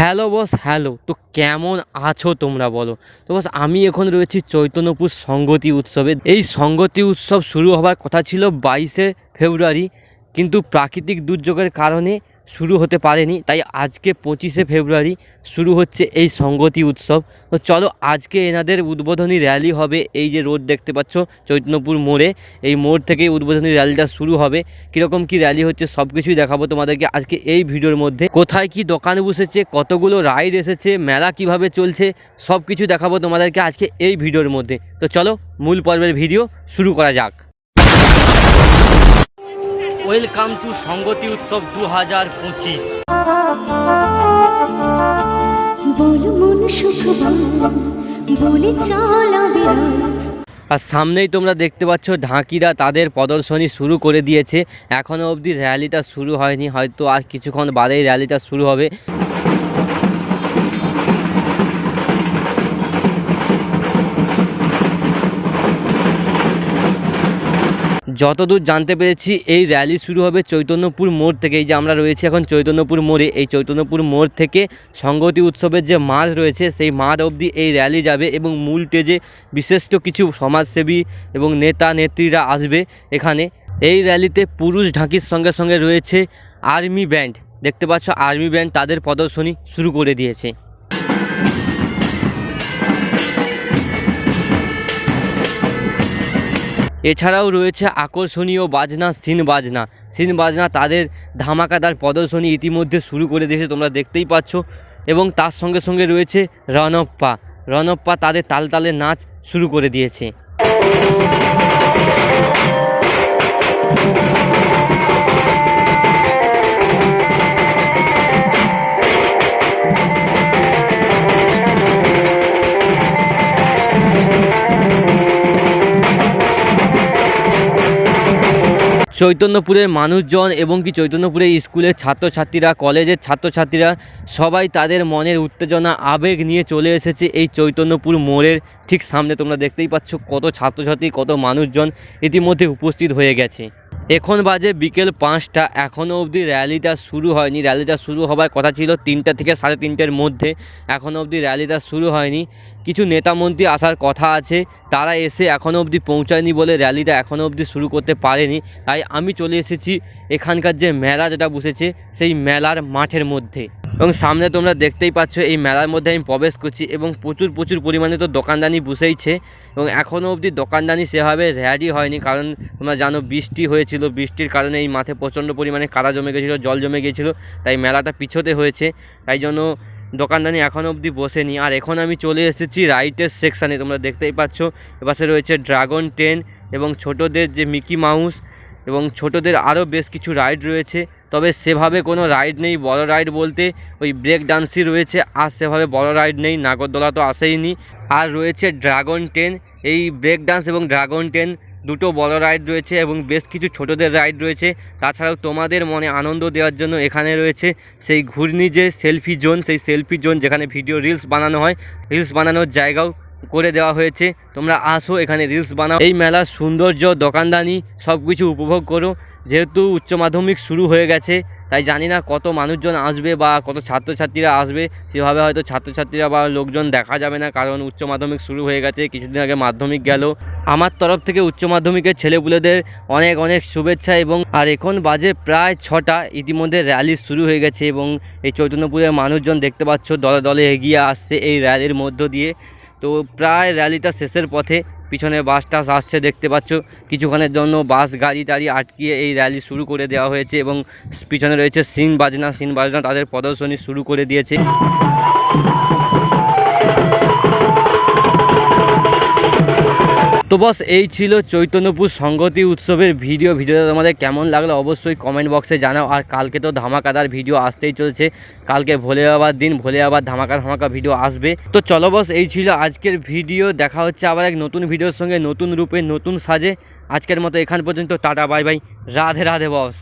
Hello boss, hello. তো কেমন আছো তোমরা বলো? তো বস, আমি এখন রয়েছি চৈতন্যপুর সঙ্গতি উৎসবে। এই সঙ্গতি উৎসব শুরু হবার কথা ছিল বাইশে ফেব্রুয়ারি। কিন্তু প্রাকৃতিক দুর্যোগের কারণে শুরু হতে পারেনি। তাই আজকে পঁচিশে ফেব্রুয়ারি শুরু হচ্ছে এই সংগতি উৎসব। তো চলো আজকে এনাদের উদ্বোধনী র্যালি হবে এই যে রোড দেখতে পাচ্ছ, চৈতন্যপুর মোড়ে। এই মোড় থেকেই উদ্বোধনী র্যালিটা শুরু হবে। কীরকম কি র্যালি হচ্ছে সব কিছুই দেখাবো তোমাদেরকে আজকে এই ভিডিওর মধ্যে। কোথায় কি দোকান বসেছে, কতগুলো রাইড এসেছে, মেলা কীভাবে চলছে সব কিছু দেখাবো তোমাদেরকে আজকে এই ভিডিওর মধ্যে। তো চলো মূল পর্বের ভিডিও শুরু করা যাক। ওয়েলকাম টু সঙ্গতি উৎসব দু হাজার পঁচিশ আর সামনেই তোমরা দেখতে পাচ্ছ ঢাকিরা তাদের প্রদর্শনী শুরু করে দিয়েছে। এখনও অবধি র্যালিটা শুরু হয়নি হয়তো আর কিছুক্ষণ বাদেই র্যালিটা শুরু হবে। যতদূর জানতে পেরেছি, এই র্যালি শুরু হবে চৈতন্যপুর মোড় থেকে। এই যে আমরা রয়েছি এখন চৈতন্যপুর মোড়ে, এই চৈতন্যপুর মোড় থেকে সংগতি উৎসবের যে মাঠ রয়েছে, সেই মাঠ অবধি এই র্যালি যাবে এবং মূল স্টেজে বিশিষ্ট কিছু সমাজসেবী এবং নেতা, নেত্রীরা আসবে এখানে। এই র্যালিতে পুরুষ ঢাকির সঙ্গে সঙ্গে রয়েছে আর্মি ব্যান্ড দেখতে পাচ্ছ আর্মি ব্যান্ড তাদের প্রদর্শনী শুরু করে দিয়েছে। এছাড়াও রয়েছে আকর্ষণীয় বাজনা, সিন বাজনা। সিন বাজনা তাদের ধামাকাদার প্রদর্শনী ইতিমধ্যে শুরু করে দিয়েছে, তোমরা দেখতেই পাচ্ছ। এবং তার সঙ্গে সঙ্গে রয়েছে রণপ্পা। রণপ্পা তাদের তাল তালে নাচ শুরু করে দিয়েছে। চৈতন্যপুরের মানুষজন এবং কি চৈতন্যপুরের স্কুলের ছাত্রছাত্রীরা, কলেজের ছাত্রছাত্রীরা সবাই তাদের মনের উত্তেজনা, আবেগ নিয়ে চলে এসেছে এই চৈতন্যপুর মোড়ের ঠিক সামনে। তোমরা দেখতেই পাচ্ছ কত ছাত্রছাত্রী, কত মানুষজন ইতিমধ্যে উপস্থিত হয়ে গেছে। এখন বাজে বিকেল পাঁচটা এখনও অবধি র্যালিটা শুরু হয়নি। র্যালিটা শুরু হবার কথা ছিল তিনটা থেকে সাড়ে তিনটের মধ্যে। এখনও অবধি র্যালিটা শুরু হয়নি। কিছু নেতামন্ত্রী আসার কথা আছে, তারা এসে এখনও অবধি পৌঁছায়নি বলে র্যালিটা এখনও অবধি শুরু করতে পারেনি। তাই আমি চলে এসেছি এখানকার যে মেলা যেটা বসেছে, সেই মেলার মাঠের মধ্যে। এবং সামনে তোমরা দেখতেই পাচ্ছ, এই মেলার মধ্যে আমি প্রবেশ করছি এবং প্রচুর প্রচুর পরিমাণে তো দোকানদানি বসেইছে এবং এখনও অবধি দোকানদানি সেভাবে রেডি হয়নি কারণ তোমরা জানো বৃষ্টি হয়েছিল। বৃষ্টির কারণে এই মাঠে প্রচণ্ড পরিমাণে কাদা জমে গেছিল, জল জমে গেছিল, তাই মেলাটা পিছোতে হয়েছে। তাই জন্য দোকানদানি এখনও অবধি বসেনি। আর এখন আমি চলে এসেছি রাইটের সেকশানে তোমরা দেখতেই পাচ্ছ। এপাশে রয়েছে ড্রাগন ট্রেন এবং ছোটদের যে মিকি মাউস এবং ছোটদের আরও বেশ কিছু রাইড রয়েছে। তবে সেভাবে কোনো রাইড নেই, বড় রাইড বলতে ওই ব্রেক ডান্সই রয়েছে। আর সেভাবে বড় রাইড নেই, নাগরদোলা তো আসেইনি। আর রয়েছে ড্রাগন ট্রেন এই ব্রেক ডান্স এবং ড্রাগন ট্রেন দুটো বড় রাইড রয়েছে এবং বেশ কিছু ছোটদের রাইড রয়েছে। তাছাড়াও তোমাদের মনে আনন্দ দেওয়ার জন্য এখানে রয়েছে সেই ঘূর্ণি যে সেলফি জোন, সেই সেলফি জোন যেখানে ভিডিও রিলস বানানো হয়। রিলস বানানোর জায়গাও করে দেওয়া হয়েছে। তোমরা আসো, এখানে রিলস বানাও। এই মেলার সৌন্দর্য, দোকানদানি সব কিছু উপভোগ করো। যেহেতু উচ্চ মাধ্যমিক শুরু হয়ে গেছে, তাই জানি না কত মানুষজন আসবে বা কত ছাত্রছাত্রীরা আসবে। সেভাবে হয়তো ছাত্রছাত্রীরা বা লোকজন দেখা যাবে না, কারণ উচ্চ মাধ্যমিক শুরু হয়ে গেছে, কিছুদিন আগে মাধ্যমিক গেল। আমার তরফ থেকে উচ্চ মাধ্যমিকের ছেলেপুলেদের অনেক অনেক শুভেচ্ছা এবং, আর এখন বাজে প্রায় ছটা। ইতিমধ্যে র্যালি শুরু হয়ে গেছে এবং এই চৈতন্যপুরের মানুষজন দেখতে পাচ্ছ, দলে দলে এগিয়ে আসছে এই র্যালির মধ্য দিয়ে। তো প্রায় র্যালিটা শেষের পথে পিছনে বাস টাস আসছে, দেখতে পাচ্ছ। কিছুক্ষণের জন্য বাস, গাড়ি টাড়ি আটকিয়ে এই র্যালি শুরু করে দেওয়া হয়েছে এবং পিছনে রয়েছে সিন বাজনা সিন বাজনা তাদের প্রদর্শনী শুরু করে দিয়েছে। তো বস, এই ছিল চৈতন্যপুর সংগতি উৎসবের ভিডিও ভিডিওটা তোমাদের কেমন লাগল অবশ্যই কমেন্ট বক্সে জানাও। আর কালকে তো ধামাকাদার ভিডিও আসতেই চলছে। কালকে ভোলে বাবার দিন ভোলে বাবার ধামাকা ধামাকা ভিডিও আসবে। তো চলো বস, এই ছিল আজকের ভিডিও দেখা হচ্ছে আবার এক নতুন ভিডিওর সঙ্গে, নতুন রূপে, নতুন সাজে। আজকের মতো এখান পর্যন্ত, tata bye bye Radhe Radhe, boss.